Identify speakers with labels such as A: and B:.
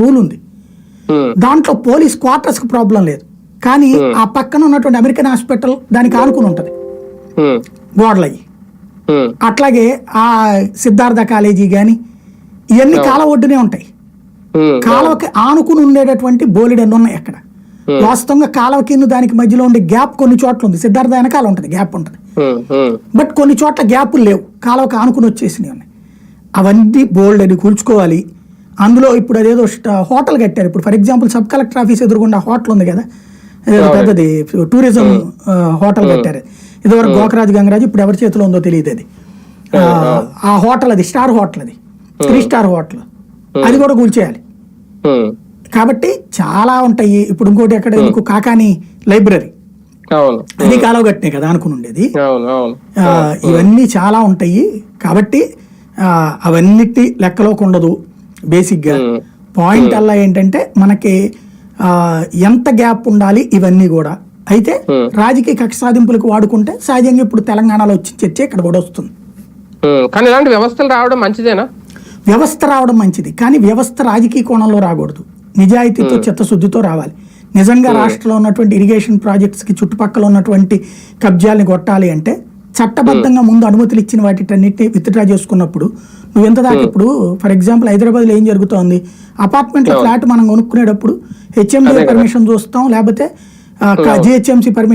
A: Rule ఉంది దాంట్లో police క్వార్టర్స్కి problem లేదు. కానీ ఆ పక్కన ఉన్నటువంటి అమెరికన్ హాస్పిటల్ దానికి ఆనుకుని ఉంటుంది. గోడలయ్యి అట్లాగే ఆ సిద్ధార్థ కాలేజీ కానీ ఇవన్నీ కాల ఒడ్డునే ఉంటాయి. కాలువకి ఆనుకుని ఉండేటటువంటి బోలెడన్ని ఉన్నాయి అక్కడ వాస్తవంగా కాలువ కింద దానికి మధ్యలో ఉండే గ్యాప్ కొన్ని చోట్ల ఉంది. సిద్ధార్థ వెనకాల ఉంటుంది గ్యాప్ ఉంటుంది. బట్ కొన్ని చోట్ల గ్యాపులు లేవు. కాలువకి ఆనుకుని వచ్చేసినవి ఉన్నాయి. అవన్నీ బోల్డ్ అని కూల్చుకోవాలి. అందులో ఇప్పుడు అదేదో హోటల్ కట్టారు. ఇప్పుడు for example sub collector office ఎదురుగుండా హోటల్ ఉంది కదా. అదేదో పెద్దది టూరిజం హోటల్ కట్టారు. ఇదివరకు గోకరాజు గంగరాజు ఇప్పుడు ఎవరి చేతిలో ఉందో తెలియదు అది. ఆ, హోటల్ అది స్టార్ హోటల్ అది. Three star hotel. అది కూడా కూల్చేయాలి. కాబట్టి చాలా ఉంటాయి. ఇప్పుడు ఇంకోటి ఎక్కడ కాకాని లైబ్రరీ. అది కాలువ కట్టినే కదా అనుకుని ఉండేది. ఇవన్నీ చాలా ఉంటాయి. కాబట్టి అవన్నిటి లెక్కలోకి ఉండదు. బేసిక్గా.
B: ఉమ్.
A: పాయింట్ అలా ఏంటంటే మనకి ఎంత గ్యాప్ ఉండాలి ఇవన్నీ కూడా. అయితే. రాజకీయ కక్ష సాధింపులకు వాడుకుంటే సహజంగా ఇప్పుడు తెలంగాణలో వచ్చి చర్చ ఇక్కడ కూడా వస్తుంది.
B: కానీ ఇలాంటి వ్యవస్థలు రావడం మంచిదేనా?
A: వ్యవస్థ రావడం మంచిది కానీ వ్యవస్థ రాజకీయ కోణంలో రాకూడదు. నిజాయితీతో చిత్తశుద్ధితో రావాలి. నిజంగా రాష్ట్రంలో ఉన్నటువంటి ఇరిగేషన్ ప్రాజెక్ట్స్కి చుట్టుపక్కల ఉన్నటువంటి కబ్జాల్ని కొట్టాలి అంటే చట్టబద్ధంగా ముందు అనుమతులు ఇచ్చిన వాటిటన్నిటిని విత్డ్రా చేసుకున్నప్పుడు నువ్వు ఎంత దాకా ఇప్పుడు ఫర్ ఎగ్జాంపుల్ హైదరాబాద్లో ఏం జరుగుతోంది? అపార్ట్మెంట్ ఫ్లాట్ మనం కొనుక్కునేటప్పుడు హెచ్ఎండి పర్మిషన్ చూస్తాం లేకపోతే జిహెచ్ఎంసీ పర్మిషన్